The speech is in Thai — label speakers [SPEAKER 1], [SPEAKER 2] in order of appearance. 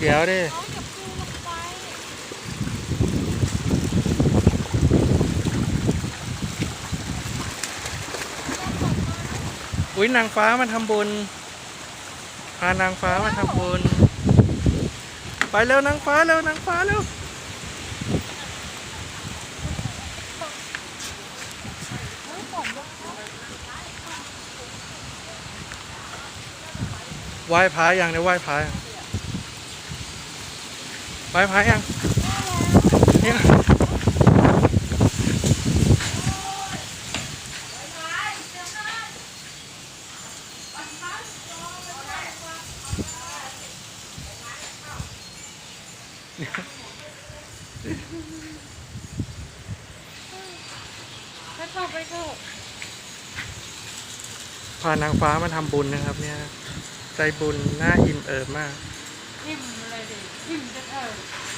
[SPEAKER 1] เดี๋ยวดิอุ้ยนางฟ้ามาทำบุญ พานางฟ้ามาทำบุญ ไปเร็วนางฟ้าเร็วนางฟ้าเร็วไหว้พระยังเนี่ยไหว้พระ ไหว้พระยังเนี่ย
[SPEAKER 2] ไปเข้าไปเข้า
[SPEAKER 1] พานางฟ้ามาทำบุญนะครับเนี่ย ใจบุญน่าอิ่มเอิบมาก
[SPEAKER 2] ทิมเลยดิทิ่มจะเถอะ